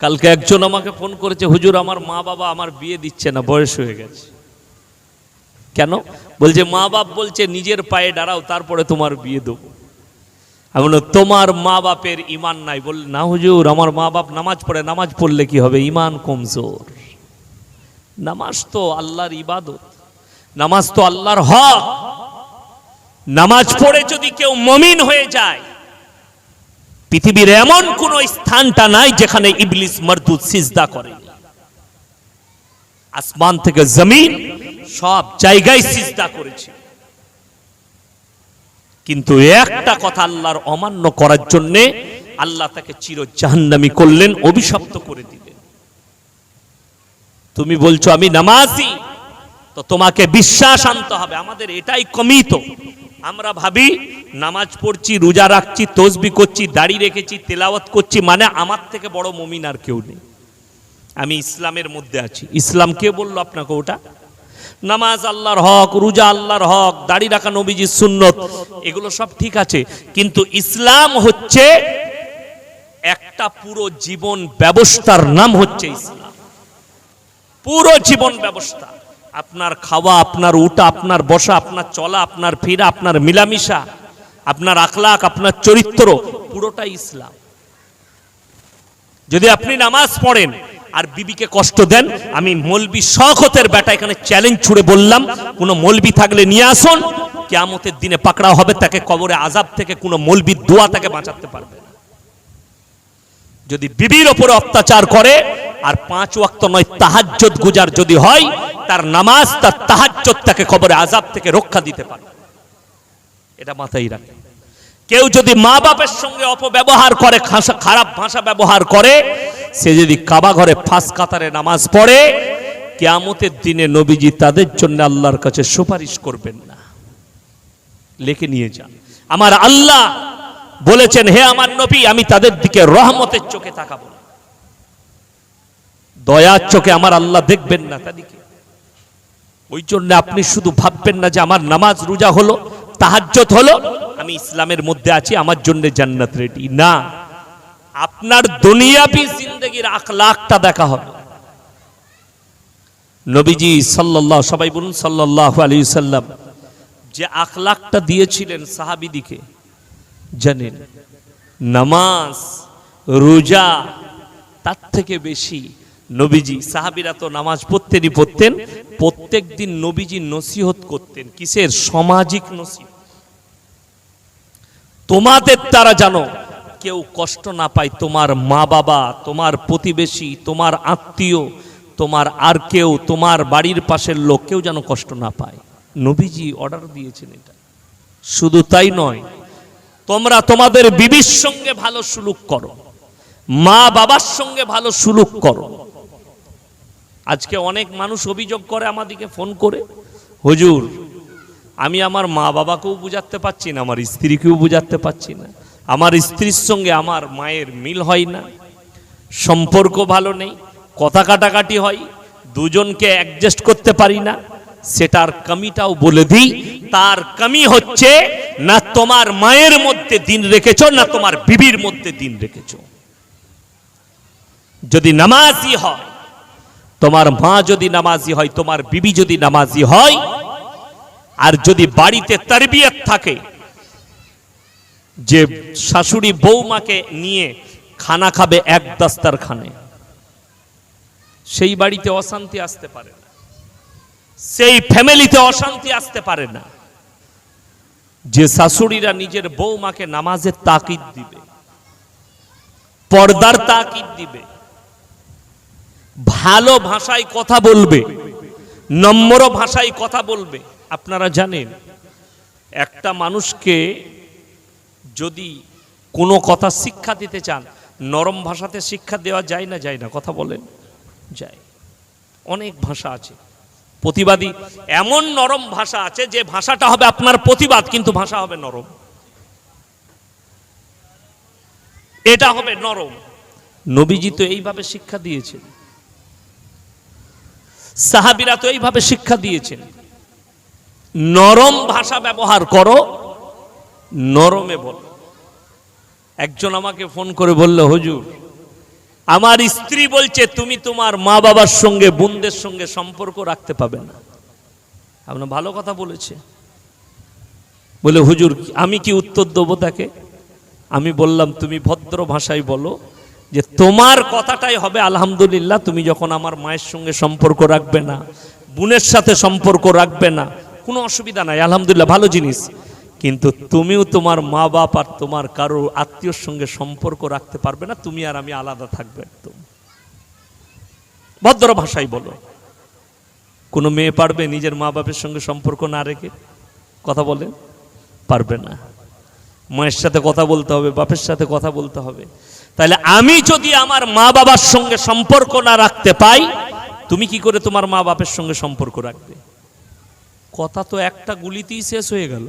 কালকে একজন আমাকে ফোন করেছে, হুজুর, আমার মা বাবা আমার বিয়ে দিচ্ছে না, বয়স হয়ে গেছে। কেন? বলছে, মা বাপ বলছে, নিজের পায়ে দাঁড়াও, তারপরে তোমার বিয়ে দেবো। আমি তোমার মা বাপের ইমান নাই। বললে, না হুজুর, আমার মা বাপ নামাজ পড়ে, নামাজ পড়লে কি হবে? ইমান কমজোর। নামাজ তো আল্লাহর ইবাদত, নামাজ তো আল্লাহর হক। নামাজ পড়ে যদি কেউ মমিন হয়ে যায় পৃথিবীর এমন কোন স্থানটা নাই যেখানে ইবলিস মরদুদ সিজদা করে। আসমান থেকে জমিন সব জায়গায় সিজদা করেছে। কিন্তু একটা কথা আল্লাহর অমান্য করার জন্য আল্লাহ তাকে চির জাহান্নামি করলেন, অভিশপ্ত করে দিলেন। তুমি বলছো, আমি নামাজি? তো তোমাকে বিশ্বাস আনতে হবে। আমাদের এটাই কমিত। আমরা ভাবি নামাজ পড়ছি, রোজা রাখছি, তসবি করছি, দাড়ি রেখেছি, তেলাওয়াত করছি মানে আমার থেকে বড় মমিন আর কেউ নেই। আমি ইসলামের মধ্যে আছি। ইসলাম কে বলল আপনাকে ওটা? নামাজ আল্লাহর হক, রোজা আল্লাহর হক, দাড়ি রাখা নবীজির সুন্নত, এগুলো সব ঠিক আছে। কিন্তু ইসলাম হচ্ছে একটা পুরো জীবন ব্যবস্থার নাম হচ্ছে ইসলাম। পুরো জীবন ব্যবস্থা। আপনার খাওয়া, আপনার উঠা, আপনার বসা, আপনার চলা, আপনার ফিরা, আপনার মিলামিশা। আপনার আখলাক, আপনার চরিত্র, পুরোটাই ইসলাম। যদি আপনি নামাজ পড়েন আর বিবিকে কষ্ট দেন, আমি মলবি শখতের বেটা এখানে চ্যালেঞ্জ ছুড়ে বললাম, কোনো মলবি থাকলে নিয়ে আসুন, কেয়ামতের দিনে পাকড়া হবে, তাকে কবরে আজাব থেকে কোনো মলবির দোয়া তাকে বাঁচাতে পারবে না। যদি বিবির ওপরে অত্যাচার করে, আর পাঁচ ওয়াক্ত নয় তাহাজ্জত গুজার যদি হয়, তার নামাজ, তার তাহাজ্জত তাকে কবরে আজাব থেকে রক্ষা দিতে পারে এটা মাথায় রাখে। কেউ যদি মা বাপের সঙ্গে অপব্যবহার করে খারাপ ভাষা ব্যবহার করে, সে যদি কাবা ঘরে ফাঁস কাতারে নামাজ পড়ে, কেয়ামতের দিনে নবীজি তাদের জন্য আল্লাহর কাছে সুপারিশ করবেন না। লিখে নিয়ে যান। আমার আল্লাহ বলেছেন, হে আমার নবী, আমি তাদের দিকে রহমতের চোখে তাকাবো দয়ার চোখে আমার আল্লাহ দেখবেন না তাদেরকে। ওই জন্য আপনি শুধু ভাববেন না যে আমার নামাজ রোজা হলো তাহাজ্জত হলো, আমি ইসলামের মধ্যে আছি, আমার জন্য জান্নাত রেডি না, আপনার দুনিয়াবি জিন্দগির আখলাকটা দেখা হবে। নবীজি সাল্লাল্লাহ, সবাই বলুন সাল্লাল্লাহু আলাইহি সাল্লাম, যে আখলাকটা দিয়েছিলেন সাহাবিদিকে, জানেন, নামাজ, রোজা, তার থেকে বেশি নবীজি, সাহাবিরা তো নামাজ পড়তেনই পড়তেন প্রত্যেক দিন নবীজি নসিহত করতেন, কিসের? সামাজিক নসিহত। তোমাদের দ্বারা জানো কেউ কষ্ট না পায়, তোমার মা বাবা, তোমার প্রতিবেশী, তোমার আত্মীয়, তোমার আর কেউ, তোমার বাড়ির পাশের লোক কেউ যেন কষ্ট না পায়। নবীজি অর্ডার দিয়েছেন এটা। শুধু তাই নয়, তোমরা তোমাদের বিবির সঙ্গে ভালো সুলুক করো, মা বাবার সঙ্গে ভালো সুলুক করো। আজকে অনেক মানুষ অভিযোগ করে আমাদেরকে ফোন করে, হুজুর আমি আমার মা বাবাকেও বুঝাতে পারছি না, আমার স্ত্রীকেও বুঝাতে পারছি না। আমার স্ত্রীর সঙ্গে আমার মায়ের মিল হয় না, সম্পর্ক ভালো নেই, কথা কাটাকাটি হয়, দুজনকে অ্যাডজাস্ট করতে পারি না। সেটার কমিটাও বলে দিই, তার কমি হচ্ছে, না তোমার মায়ের মধ্যে দিন রেখেছ, না তোমার বিবির মধ্যে দিন রেখেছো। যদি নামাজি হয়, তোমার মা যদি নামাজি হয়, তোমার বিবি যদি নামাজি হয় আর যদি বাড়িতে তারবিয়ত থাকে, যে শাশুড়ি বৌমাকে নিয়ে খানা খাবে এক দাস্তার খানে সেই বাড়িতে অশান্তি আসতে পারে না, সেই ফ্যামিলিতে অশান্তি আসতে পারে না, যে শাশুড়িরা নিজের বৌমাকে নামাজের তাকিদ দিবে, পর্দার তাকিদ দিবে, ভালো ভাষায় কথা বলবে, নম্র ভাষায় কথা বলবে আপনারা জানেন, একটা মানুষকে যদি কোনো কথা শিক্ষা দিতে চান, নরম ভাষাতে শিক্ষা দেওয়া যায় না যায় না? কথা বলেন, যায়। অনেক ভাষা আছে। প্রতিবাদী এমন নরম ভাষা আছে যে ভাষাটা হবে আপনার প্রতিবাদ, কিন্তু ভাষা হবে নরম। এটা হবে নরম। নবীজি তো এইভাবে শিক্ষা দিয়েছেন। সাহাবিরা তো এইভাবে শিক্ষা দিয়েছেন। নরম ভাষা ব্যবহার করো, নরমে বলো। একজন আমাকে ফোন করে বলল, হুজুর, আমার স্ত্রী বলছে তুমি তোমার মা বাবার সঙ্গে, বোনদের সঙ্গে সম্পর্ক রাখতে পাবে না। আপনার ভালো কথা বলেছে। বলে, হুজুর, আমি কি উত্তর দেবো তাকে? আমি বললাম, তুমি ভদ্র ভাষায় বলো যে তোমার কথাটাই হবে, আলহামদুলিল্লাহ, তুমি যখন আমার মায়ের সঙ্গে সম্পর্ক রাখবে না, বোনের সাথে সম্পর্ক রাখবে না কোনো অসুবিধা নাই, আলহামদুলিল্লাহ, ভালো জিনিস। কিন্তু তুমিও তোমার মা বাপ আর তোমার কারও আত্মীয়র সঙ্গে সম্পর্ক রাখতে পারবে না, তুমি আর আমি আলাদা থাকবে একদম। ভদ্র ভাষায় বলো। কোনো মেয়ে পারবে নিজের মা বাপের সঙ্গে সম্পর্ক না রেখে? কথা বলে? পারবে না। মায়ের সাথে কথা বলতে হবে, বাপের সাথে কথা বলতে হবে। তাহলে আমি যদি আমার মা বাবার সঙ্গে সম্পর্ক না রাখতে পাই, তুমি কি করে তোমার মা বাপের সঙ্গে সম্পর্ক রাখবে? কথা তো একটা গুলিতেই শেষ হয়ে গেল।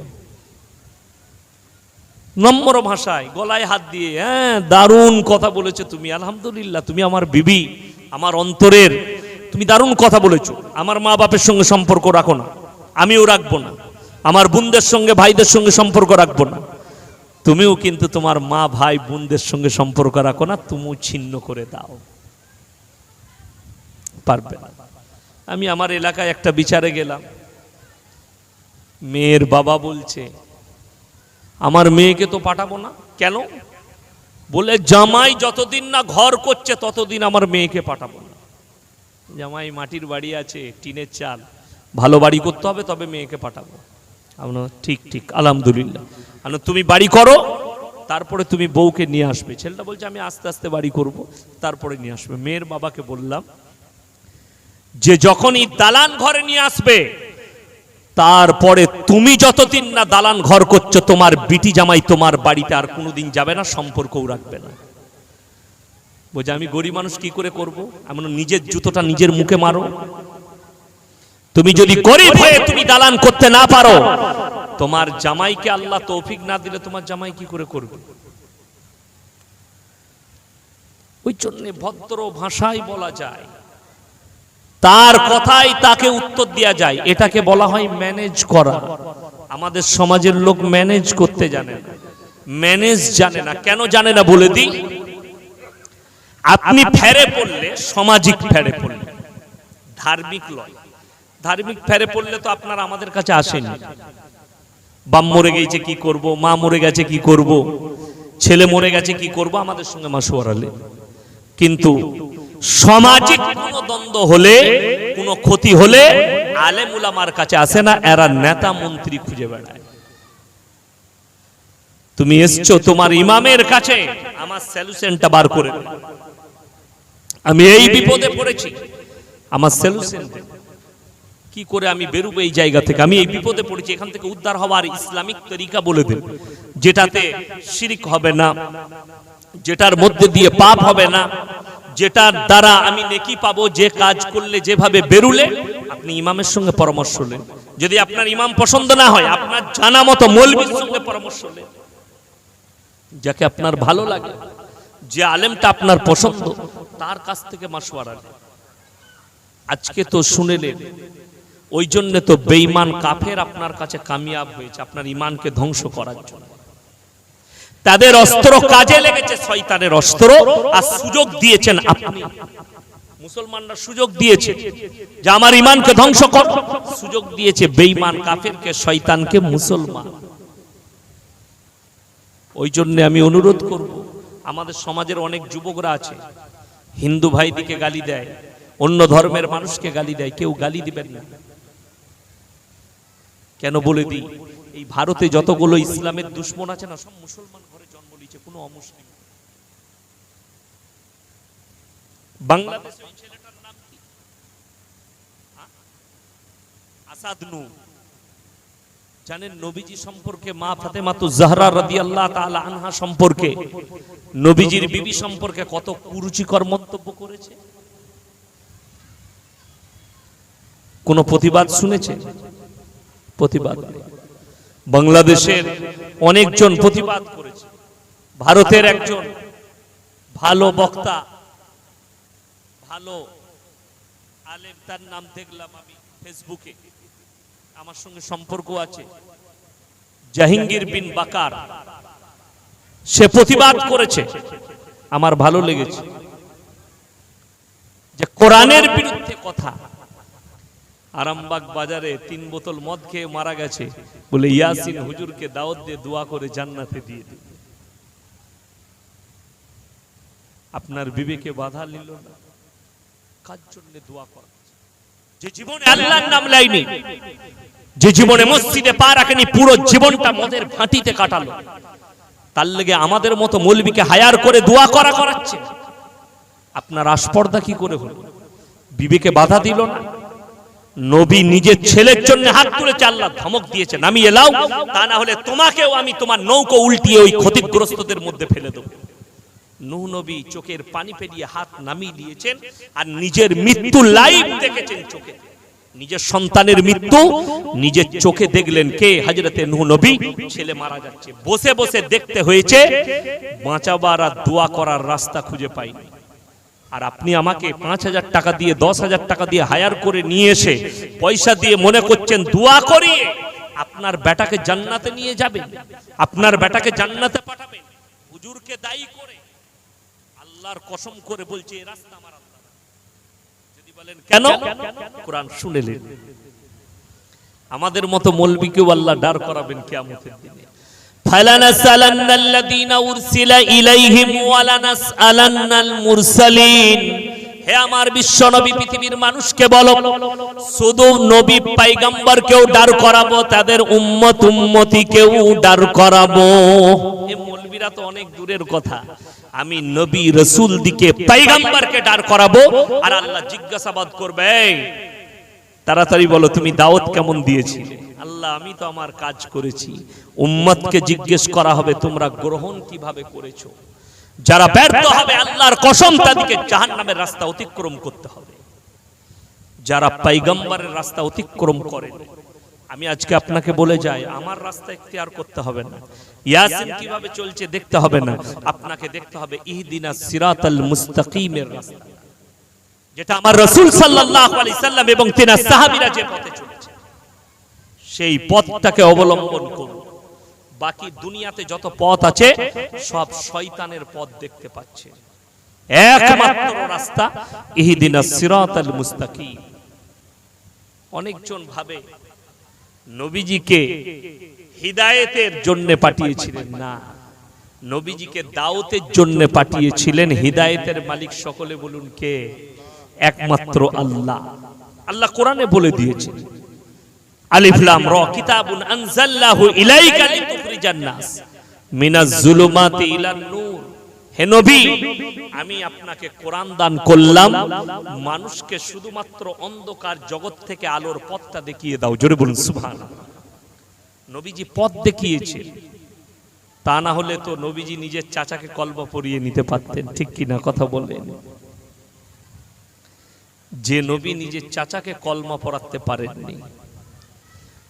নম্বর ভাষায়, গলায় হাত দিয়ে হ্যাঁ দারুণ কথা বলেছ তুমি, আলহামদুলিল্লাহ, তুমি আমার বিবি, আমার অন্তরের, তুমি দারুণ কথা বলেছ, আমার মা বাপের সঙ্গে সম্পর্ক রাখো না, আমিও রাখব না, আমার বোনদের সঙ্গে, ভাইদের সঙ্গে সম্পর্ক রাখব না, তুমিও কিন্তু তোমার মা, ভাই, বোনদের সঙ্গে সম্পর্ক রাখো না, তুমিও ছিন্ন করে দাও। পারবে আমি আমার এলাকায় একটা বিচারে গেলাম। মেয়ের বাবা বলছে, আমার মেয়েকে তো পাঠাবো না? কেন? বলে, জামাই যতদিন না ঘর করছে ততদিন আমার মেয়েকে পাঠাবো না। জামাই, মাটির বাড়ি আছে, টিনের চাল। ভালো বাড়ি করতে হবে, তবে মেয়েকে পাঠাবো। আমরা ঠিক ঠিক, আলহামদুলিল্লাহ। আমরা তুমি বাড়ি করো, তারপরে তুমি বউকে নিয়ে আসবে। ছেলেটা বলছে, আমি আস্তে আস্তে বাড়ি করব, তারপরে নিয়ে আসবে। মেয়ের বাবাকে বললাম, যে যখনই দালান ঘরে নিয়ে আসবে তারপরে তুমি যতদিন না দালান ঘর করছ, তোমার বিটি জামাই তোমার বাড়িতে আর কোনোদিন যাবে না, সম্পর্কও রাখবে না। বলছে, আমি গরিব মানুষ কি করে করব? এমন নিজের জুতোটা নিজের মুখে মারো। তুমি যদি গরিব হয়ে তুমি দালান করতে না পারো, তোমার জামাইকে আল্লাহ তৌফিক না দিলে তোমার জামাই কি করে করবে? ওই জন্য ভদ্র ভাষায় বলা যায় তার কথাই তাকে উত্তর দেওয়া যায়। এটাকে বলা হয় ম্যানেজ করা। আমাদের সমাজের লোক ম্যানেজ করতে জানে না। ম্যানেজ জানে না। কেন জানে না বলে দিই? আপনি ফেরে পড়লে, সামাজিক ফেরে পড়লে। ধার্মিক লয়। ধার্মিক ফেরে পড়লে তো আপনারা আমাদের কাছে আসেনি। বাম মরে গেছে, কি করব? মা মরে গেছে, কি করব? ছেলে মরে গেছে, কি করব? আমাদের সঙ্গে মাসুয়ারালে কিন্তু সামাজিক কোন দ্বন্দ্ব হলে, কোন ক্ষতি হলে আলেম উলামার কাছে আসে না, এরা নেতা মন্ত্রী খুঁজে বেড়ায়। তুমি এসছো তোমার ইমামের কাছে, আমার সলিউশনটা বার করে। আমি এই বিপদে পড়েছি, আমার সলিউশন কি করে আমি বেরোবো এই জায়গা থেকে? আমি এই বিপদে পড়েছি, এখান থেকে উদ্ধার হওয়ার ইসলামিক তরিকা বলে দেন যেটাতে শিরিক হবে না, যেটার মধ্যে দিয়ে পাপ হবে না। যেটার দ্বারা আমি নেকি পাবো, যে কাজ করলে, যেভাবে বেরুলে, আপনি ইমামের সঙ্গে পরামর্শ নেন। যদি আপনার ইমাম পছন্দ না হয়, আপনার জানা মতো মৌলবীর সঙ্গে পরামর্শ নেন। যাকে আপনার ভালো লাগে, যে আলেমটা আপনার পছন্দ, তার কাছ থেকে মাসওয়ারা নেন। আজকে তো শুনেলেন ওই জন্য তো বেঈমান কাফের আপনার কাছে কামিয়াব হয়েছে, আপনার ইমানকে ধ্বংস করার জন্য। তাদের অস্ত্র কাজে লেগেছে, শয়তানের অস্ত্র। আর সুযোগ দিয়েছেন আপনি। মুসলমানরা সুযোগ দিয়েছে যে আমার ইমানকে ধ্বংস কর। সুযোগ দিয়েছে বেঈমান কাফেরকে, শয়তানকে, মুসলমান। ওই জন্য আমি অনুরোধ করব, আমাদের সমাজের অনেক যুবকরা আছে, হিন্দু ভাইদিকে গালি দেয়, অন্য ধর্মের মানুষকে গালি দেয়, কেউ গালি দিবেন না। কেন বলে দিই? এই ভারতে যতগুলো ইসলামের দুশ্মন আছে না সব মুসলমান ঘরে জন্ম নিয়েছে কোনো অমুসলিম বাংলাদেশে ছেলেটার নাম কি? আ- জানেন নবীজি সম্পর্কে মা ফাতেমা তো জাহরা রাদিয়াল্লাহু তাআলা আনহা সম্পর্কে। নবীজির বিবি সম্পর্কে কত কুরুচিকর মন্তব্য করেছে? কোন প্রতিবাদ শুনেছে? প্রতিবাদ নেই। বাংলাদেশের অনেকজন প্রতিবাদ করেছে। ভারতের একজন ভালো বক্তা, ভালো আলেম, তার নাম দেখলাম আমি ফেসবুকে। আমার সঙ্গে সম্পর্ক আছে। জাহিঙ্গীর বিন বাকার। সে প্রতিবাদ করেছে। আমার ভালো লেগেছে। যে কোরআনের বিরুদ্ধে কথা। আরামবাগ বাজারে তিন বোতল মদ খেয়ে মারা গেছে বলে ইয়াসিন হুজুরকে দাওয়াত দিয়ে দোয়া করে জান্নাতে দিয়ে দিন আপনার বিবেকে বাধা নিল না। কার জন্য দোয়া করা যে জীবনে আল্লাহর নাম লাইনি যে জীবনে মসজিদে পা রাখেনি, পুরো জীবনটা মদের ফাঁটিতে কাটালো। তার লেগে আমাদের মতো মৌলবীকে হায়ার করে দোয়া করা করাচ্ছে। আপনার আস্পর্দা কি করে হলো? বিবেকে বাধা দিল না? নবী নিজের ছেলের জন্য হাত তুলেছে, আল্লাহ ধমক দিয়েছে, নামিয়ে এলাও তা না হলে তোমাকেও আমি তোমার নৌকো উল্টিয়ে ওই ক্ষতিগ্রস্তদের মধ্যে ফেলে দেবো। নবী চোখের পানি পেরিয়ে হাত নামিয়ে দিয়েছেন, আর নিজের মৃত্যু লাইভ দেখেছেন চোখে। নিজের সন্তানের মৃত্যু, নিজের চোখে দেখলেন কে? হাজরতে নূহ নবী, ছেলে মারা যাচ্ছে। বসে বসে দেখতে হয়েছে, বাঁচাবার আর দোয়া করার রাস্তা খুঁজে পাইনি। আর আপনি আমাকে পাঁচ হাজার টাকা দিয়ে, দশ হাজার টাকা দিয়ে হায়ার করে নিয়ে এসে পয়সা দিয়ে মনে করছেন দোয়া করিয়ে আপনার বেটাকে জান্নাতে নিয়ে যাবেন। আপনার বেটাকে জান্নাতে পাঠাবেন। হুজুরকে দায়ী করে। আল্লাহর কসম করে বলছে এই রাস্তা আমার আল্লাহ যদি বলেন, কেন? কোরআন শুনেলেন আমাদের মতো মৌলবীকেও আল্লাহ ডার করাবেন কিয়ামতের দিনে। فلنسألن الذين أرسل إليهم ولنسألن المرسلين হে আমার বিশ্ব নবী পৃথিবীর মানুষকে বলো শুধু নবী পাইগাম্বরকেও ডার করাবো তাদের উম্মত উম্মতিকেও ডার করাবো এ মৌলবীরা তো অনেক দূরের কথা আমি নবী রসুল দিকে পাইগাম্বরকে ডার করাবো আর আল্লাহ জিজ্ঞাসাবাদ করবে "এই, তাড়াতাড়ি বলো তুমি দাওয়াত কেমন দিয়েছিলে আল্লাহ, আমি তো আমার কাজ করেছি। উম্মতকে জিজ্ঞেস করা হবে, তোমরা গ্রহণ কীভাবে করেছ? যারা ব্যর্থ হবে, আল্লাহর কসম তাদেরকে জাহান্নামের রাস্তা অতিক্রম করতে হবে। যারা পাইগম্বরের রাস্তা অতিক্রম করেন, আমি আজকে আপনাকে বলে যাই, আমার রাস্তা ইখতিয়ার করতে হবে না। ইয়াসিন কীভাবে চলছে দেখতে হবে না। আপনাকে দেখতে হবে, ইহদিনা সিরাতাল মুস্তাকিমের রাস্তা। যেটা আমার রসুল সাল্লাল্লাহু আলাইহি সাল্লাম এবং তিনার সাহাবীরা যে পথে চলেছে। সেই পথটাকে অবলম্বন করুন। বাকি দুনিয়াতে যত পথ আছে, সব শয়তানের পথ দেখতে পাচ্ছে। একমাত্র রাস্তা, ইহদিনাস সিরাতাল মুস্তাকিম। অনেকজন ভাবে, নবীজিকে হিদায়েতের জন্য পাঠিয়েছিলেন। না, নবীজিকে দাওতের জন্য পাঠিয়েছিলেন। হিদায়েতের মালিক সকলে বলুন কে? একমাত্র আল্লাহ। আল্লাহ কোরআনে বলে দিয়েছেন আলিফ লাম র। কিতাবুন আনজাল্লাহু ইলাইকা লিতুখরিজান নাস। মিনাজ জুলুমাতি ইলান নূর। হে নবী আমি আপনাকে কোরআন দান করলাম। মানুষকে শুধুমাত্র অন্ধকার জগৎ থেকে আলোর পথটা দেখিয়ে দাও। জোরে বলুন সুবহানাল্লাহ। নবীজি পথ দেখিয়েছে তা না হলে তো নবীজি নিজের চাচাকে কলবা পরিয়ে নিতে পারতেন। ঠিক কিনা কথা বললেন? যে নবী নিজের চাচাকে কলমা পড়াতে পারেননি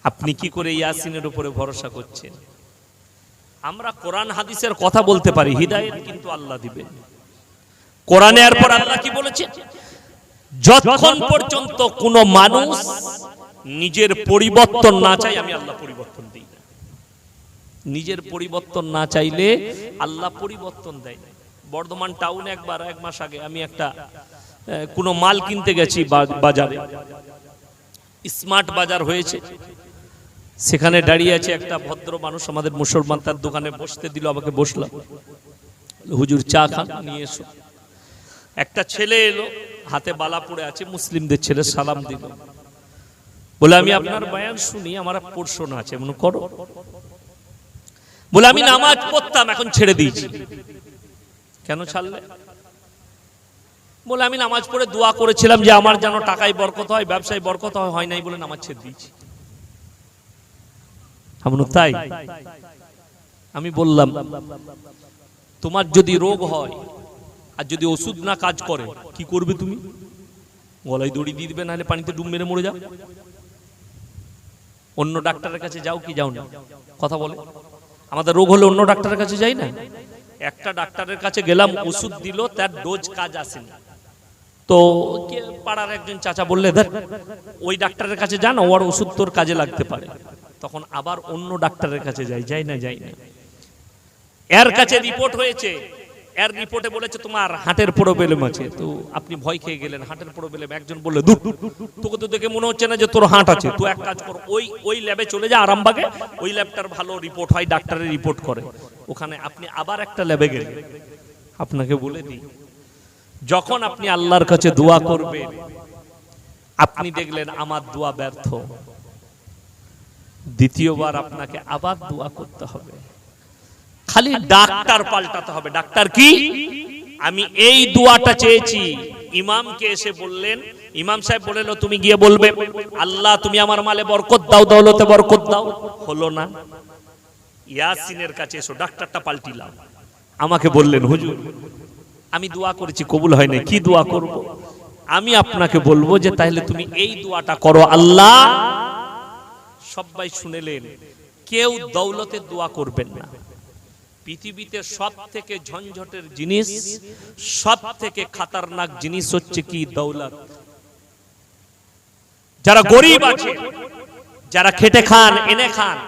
আপনি কি করে ইয়াসিনের উপরে ভরসা করছেন? আমরা কোরআন, হাদিসের কথা বলতে পারি, হৃদায়ত কিন্তু আল্লাহ দিবেন। কোরআনে এরপর আল্লাহ কি বলেছে যতক্ষণ পর্যন্ত কোন মানুষ নিজের পরিবর্তন না চাই আমি আল্লাহ পরিবর্তন দিই না। নিজের পরিবর্তন না চাইলে আল্লাহ পরিবর্তন দেয় না। বর্ধমান টাউনে একবার, এক মাস আগে আমি একটা কোনো মাল কিনতে গেছি বাজারে। স্মার্ট বাজার হয়েছে। সেখানে দাঁড়িয়ে আছে একটা ভদ্র মানুষ, আমাদের মুসলমান তার দোকানে বসতে দিল, আমাকে বসলাম হুজুর চা খান, নিয়ে এসো। একটা ছেলে এলো, হাতে বালা পড়ে আছে, মুসলিমদের ছেলে সালাম দিল। বলে, আমি আপনার বয়ান শুনি, আমার পোর্শন আছে, মনে করো? বলে, আমি নামাজ পড়তাম, এখন ছেড়ে দিয়েছি। কেন ছাড়লে? বলে, আমি নামাজ পড়ে দোয়া করেছিলাম যে, আমার যেন টাকায় বরকত হয়, ব্যবসায় বরকত হয় নাই বলে নামাজ ছেড়ে দিয়েছি। আমি তাই? আমি বললাম, তোমার যদি রোগ হয় আর যদি ওষুধ না কাজ করে, কি করবে তুমি? গলায় দড়ি দিয়ে দিবে, নাহলে পানিতে ডুব মেরে মরে যাও। অন্য ডাক্তারের কাছে যাও কি যাও না? কথা বলে। আমাদের রোগ হলে অন্য ডাক্তারের কাছে যাই না? একটা ডাক্তারের কাছে গেলাম, ওষুধ দিল, তার ডোজ কাজ আসেনি। তো পাড়ার একজন চাচা বললে ওই ডাক্তারের কাছে যান ওর ওষুধ তোর কাজে লাগতে পারে। তখন আবার অন্য ডাক্তারের কাছে যাই যাই না যাই না। এর কাছে রিপোর্ট হয়েছে। এর রিপোর্টে বলেছে, তোমার হার্টের প্রবলেম আছে। তো আপনি ভয় খেয়ে গেলেন হার্টের প্রবলেম। একজন বললে দূর তোকে তো দেখে মনে হচ্ছে না যে তোর হার্ট আছে। তুই এক কাজ কর, ওই ওই ল্যাবে চলে যা আরামবাগে। ওই ল্যাবটার ভালো রিপোর্ট হয়, ডাক্তারের রিপোর্ট করে। ওখানে আপনি আবার একটা ল্যাবে গেলেন। আপনাকে বলে দিই, যখন আপনি আল্লাহর কাছে দোয়া করবেন, আপনি দেখলেন আমার দোয়া ব্যর্থ। দ্বিতীয়বার আপনাকে আবার দোয়া করতে হবে। খালি ডাক্তার পাল্টাতে হবে। ডাক্তার কি? আমি এই দোয়াটা চেয়েছি। ইমামকে এসে বললেন, ইমাম সাহেব বললেন তুমি গিয়ে বলবে, আল্লাহ, তুমি আমার মালে বরকত দাও, দৌলতে বরকত দাও। হলো না। ইয়াসিনের কাছে এসো, ডাক্তারটা পাল্টিলাম। আমাকে বললেন, হুজুর, আমি দোয়া করেছি, কবুল হয় না কি দোয়া করব? আমি আপনাকে বলব যে তাহলে তুমি এই দোয়াটা করো, আল্লাহ সবাই শুনেলেন, কেউ দৌলতের দোয়া করবেন না। পৃথিবীতে সব থেকে ঝঞ্ঝটের জিনিস সব থেকে খাতারনাক জিনিস হচ্ছে কি দৌলত। যারা গরিব আছে, যারা খেটে খান, এনে খান,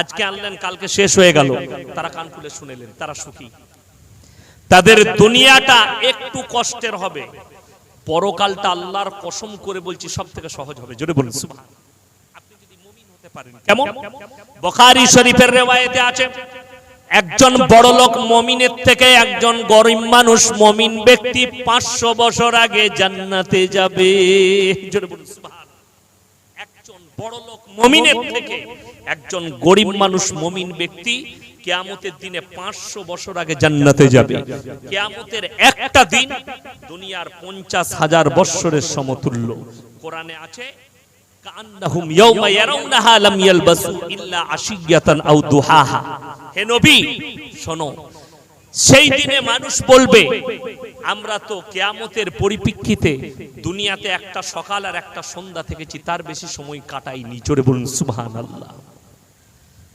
আজকে আনলেন, কালকে শেষ হয়ে গেল। তারা কান খুলে শুনেলেন, তারা সুখী। তাদের দুনিয়াটা একটু কষ্টের হবে। পরকালটা আল্লাহর কসম করে বলছি সব থেকে সহজ হবে। জোরে বলুন সুবহান আপনি যদি মুমিন হতে কেমন? বুখারী শরীফের আছে, একজন বড় লোক মমিনের থেকে একজন গরিব মানুষ মমিন ব্যক্তি পাঁচশো বছর আগে জান্নাতে যাবে। একজন গরিব মানুষ মমিন ব্যক্তি কেয়ামতের দিনে পাঁচশো বছর আগে জান্নাতে যাবে। কেয়ামতের একটা দিন দুনিয়ার পঞ্চাশ হাজার বৎসরের সমতুল্য। কোরআনে আছে কান্নাহুম ইয়াউমা ইয়ারাউনাহা লাম ইয়ালবাসু ইল্লা আশিয়াতান আও দুহাহা। হে নবী, শোনো, সেই দিনে মানুষ বলবে, আমরা তো কেয়ামতের পরিপ্রেক্ষিতে দুনিয়াতে একটা সকাল আর একটা সন্ধ্যা থেকেছি, তার বেশি সময় কাটাইনি। জোরে বলুন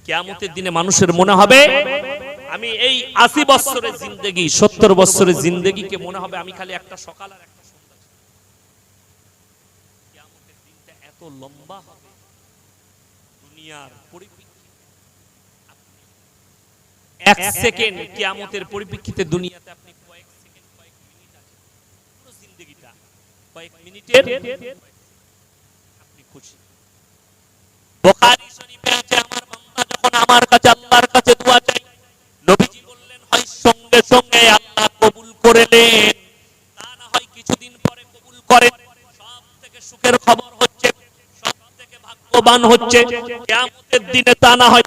কেয়ামতের দিনে মানুষের মনে হবে, আমি এই আশি বৎসরের জিন্দগি, সত্তর বছরের জিন্দগিকে মনে হবে, আমি খালি একটা সকাল আর একটা সন্ধ্যা ছিলাম। কেয়ামতের এত লম্বা হবে দুনিয়ার এক সেকেন্ড কিয়ামতের পরিপ্রেক্ষিতে দুনিয়াতে আপনি কয়েক সেকেন্ড কয়েক মিনিট আছে পুরো জিন্দগিটা কয়েক মিনিটের আপনি খুশি। বুখারী শরীফে আছে আমার বান্দা যখন আমার কাছে আল্লাহর কাছে দোয়া চাই নবীজি বললেন হয় সঙ্গে সঙ্গে আল্লাহ কবুল করে নেন তা না হয় কিছুদিন পরে কবুল করেন সব থেকে সুখের খবর হচ্ছে সব থেকে ভাগ্যবান হচ্ছে দিনে তা না হয়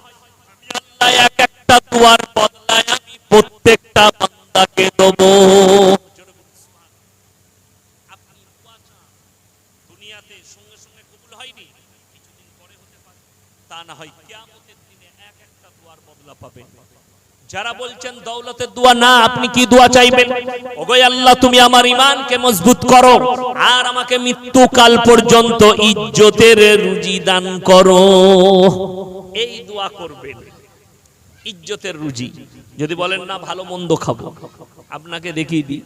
এক একটা দুয়ার বদলায় আমি প্রত্যেকটা বান্দাকে দেব। দুনিয়াতে সঙ্গে সঙ্গে হয়নি তা না হয় দিনে এক একটা দুয়ার বদলা পাবেন যারা বলছেন দৌলতের দোয়া না, আপনি কি দোয়া চাইবেন? ওগো আল্লাহ, তুমি আমার ইমানকে মজবুত করো আর আমাকে মৃত্যুকাল পর্যন্ত ইজ্জতের রুজি দান করো। এই দোয়া করবেন। ইজ্জতের রুজি। যদি বলেন, না, ভালো মন্দ খাব। আপনাকে দেখিয়ে দিই।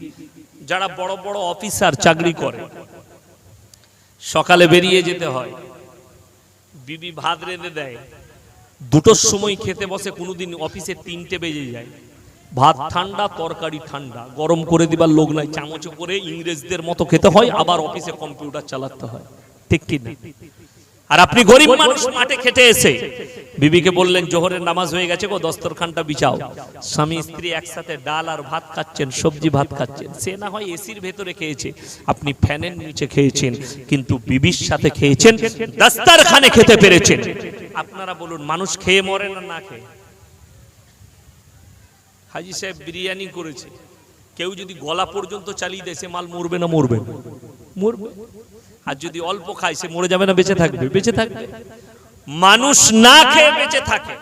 যারা বড় বড় অফিসার চাকরি করে, সকালে বেরিয়ে যেতে হয়। বিবি ভাত রেঁধে দেয়। দুটোর সময় খেতে বসে কোনোদিন অফিসে তিনটে বেজে যায়। ভাত ঠান্ডা, তরকারি ঠান্ডা। গরম করে দিবার লোক নাই, চামচ করে ইংরেজদের মতো খেতে হয়, আবার অফিসে কম্পিউটার চালাতে হয়। ঠিক কি না? আর আপনি গরিব মানুষ মাঠে খেটে এসে বিবিকে বললেন জোহরের নামাজ হয়ে গেছে গো দস্তরখানটা বিছাও। স্বামী স্ত্রী একসাথে ডাল আর ভাত খাচ্ছেন সবজি ভাত খাচ্ছেন। সে না হয় এসির ভেতরে খেয়েছে। আপনি ফ্যানের নিচে খেয়েছেন কিন্তু বিবির সাথে খেয়েছেন দস্তরখানে খেতে পেরেছেন। আপনারা বলুন মানুষ খেয়ে মরে না না খেয়ে? হাজি সাহেব বিরিয়ানি করেছে। কেউ যদি গলা পর্যন্ত চালিয়ে দেয় সে মাল মরবে না মরবে? না? মরবে। আর যদি অল্প খায়, সে মরে যাবে না, বেঁচে থাকবে। বেঁচে থাকবে। মানুষ না খেয়ে বেঁচে থাকে।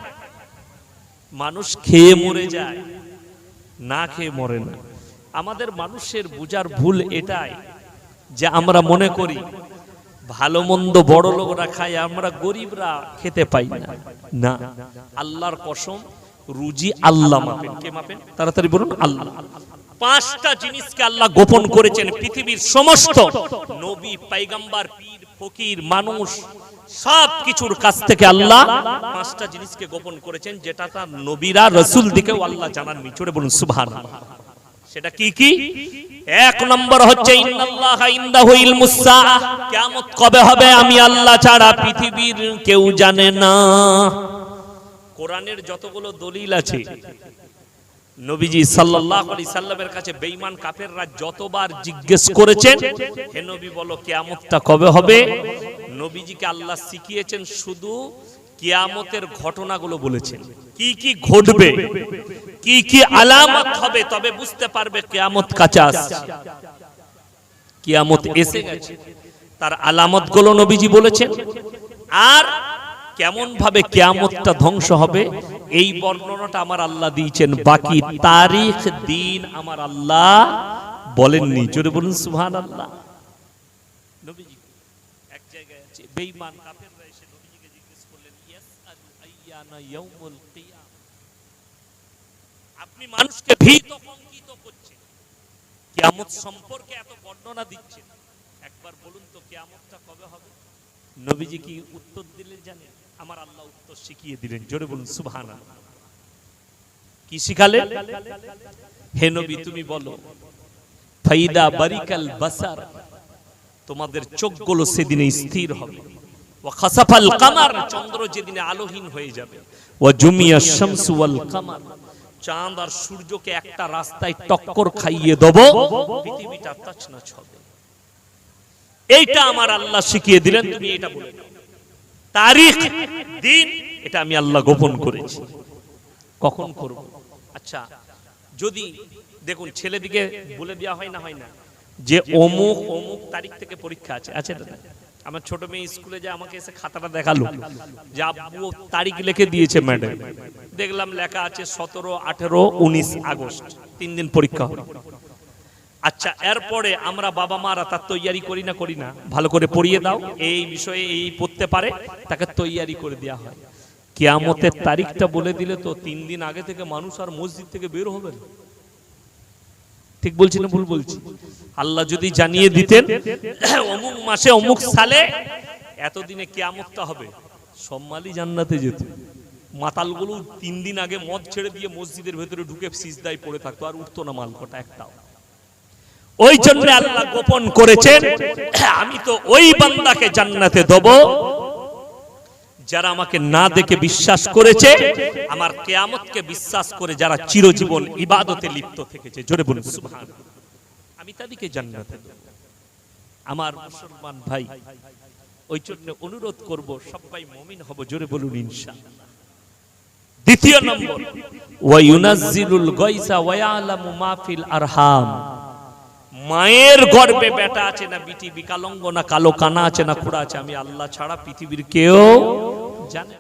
মানুষ খেয়ে মরে যায়, না খেয়ে মরে না। আমাদের মানুষের বুজার ভুল এটাই যে আমরা মনে করি, ভালো মন্দ বড় লোকরা খায়, আমরা গরিবরা খেতে পাই না। না। আল্লাহর কসম, রুজি আল্লাহ মাপেন। কে মাপেন? তাড়াতাড়ি বলুন, আল্লাহ। পাঁচটা জিনিসকে আল্লাহ গোপন করেছেন পৃথিবীর সমস্ত। নবী, পাইগাম্বার, পীর, ফকির, মানুষ, সব কিছুর কাছ থেকে আল্লাহ পাঁচটা জিনিসকে গোপন করেছেন, যেটা তার নবীরা, রসুল দিকেও আল্লাহ জানান মিচড়ে বলুন সুবহান সেটা কি কি? এক নম্বর হচ্ছে কিয়ামত কবে হবে আমি আল্লাহ ছাড়া পৃথিবীর কেউ জানে না। কোরআনের যতগুলো দলিল আছে নবীজি সাল্লাল্লাহু আলাইহি সাল্লামের কাছে বেঈমান কাফেররা যতবার জিজ্ঞেস করেছেন, হে নবী বলো, কিয়ামতটা কবে হবে? নবীজিকে আল্লাহ শিখিয়েছেন শুধু কিয়ামতের ঘটনাগুলো বলেছেন। কি কি ঘটবে? কি কি আলামত হবে? তবে বুঝতে পারবে কিয়ামত কাছে আসছে। কিয়ামত এসে গেছে। তার আলামতগুলো নবীজি বলেছেন। আর কেমন ভাবে কিয়ামতটা ধ্বংস হবে এই বর্ণনাটা আমার আল্লাহ দিয়েছেন। বাকি তারিখ, দিন আমার আল্লাহ বলেননি। জোরে বলুন সুবহান আল্লাহ আপনি মানুষকে ভীত করছেন। কিয়ামত সম্পর্কে এত বর্ণনা দিচ্ছেন। একবার বলুন তো, কিয়ামতটা কবে হবে? নবীজি কি উত্তর দিলেন জানেন? আমার আল্লাহ উত্তর শিখিয়ে দিলেন। জোরে বলুন, সুবহানাল্লাহ। কি শিখালেন? হে নবী, তুমি বলো, ফাইদা বারিকাল বাসার, তোমাদের চোখগুলো সেদিনে স্থির হবে। হবে। এইটা আমার আল্লাহ শিখিয়ে দিলেন, তুমি এটা বলে দাও। তারিখ দিন এটা আমি আল্লাহ গোপন করেছি। কখন করব? আচ্ছা যদি দেখুন ছেলেদিকে বলে দেওয়া হয় না হয় না। যে অমুক অমুক তারিখ থেকে পরীক্ষা আছে আছে দাদা আমার ছোট মেয়ে স্কুলে যে আমাকে এসে খাতাটা দেখাল যে আব্বু তারিখ লিখে দিয়েছে ম্যাডাম। দেখলাম লেখা আছে সতেরো আঠেরো উনিশ আগস্ট। তিন দিন পরীক্ষা হবে। আচ্ছা এরপরে আমরা বাবা মারা তার তৈয়ারি করি না করি না। ভালো করে পড়িয়ে দাও। এই বিষয়ে এই পড়তে পারে, তাকে তৈয়ারি করে দেওয়া হয়। কেয়ামতের তারিখটা বলে দিলে তো তিন দিন আগে থেকে মানুষ আর মসজিদ থেকে বের হবে না। ঠিক বলছি না ভুল বলছি? আল্লাহ যদি জানিয়ে দিতেন, অমুক মাসে অমুক সালে এতদিনে কেয়ামতটা হবে। সম্মালি জান্নাতে যেত। মাতালগুলো তিন দিন আগে মদ ছেড়ে দিয়ে মসজিদের ভেতরে ঢুকে সিজদায় পড়ে থাকতো, আর উঠতো না মালকটা একটাও। ওই জন্য আল্লাহ গোপন করেছেন, আমি তো ওই বান্দাকে জান্নাতে দেব। যারা আমাকে না দেখে বিশ্বাস করেছে, আমার কেয়ামতকে বিশ্বাস করে যারা চিরজীবন ইবাদতে লিপ্ত থেকেছে। জোরে বলুন আমি তাদেরকে জান্নাতে দেব। আমার মুসলমান ভাই, ওই জন্য অনুরোধ করব, সবাই মুমিন হব, জোরে বলুন, ইনশাআল্লাহ। দ্বিতীয় নম্বর, ওয়া ইউনাজ্জিলুল গায়সা ওয়া ইয়ালামু মা ফিল আরহাম। মায়ের গর্বে বেটা আছে না বিটি, বিকালঙ্গ না কালো কানা আছে না খুড়া আছে, আমি আল্লাহ ছাড়া পৃথিবীর কেউ জানে।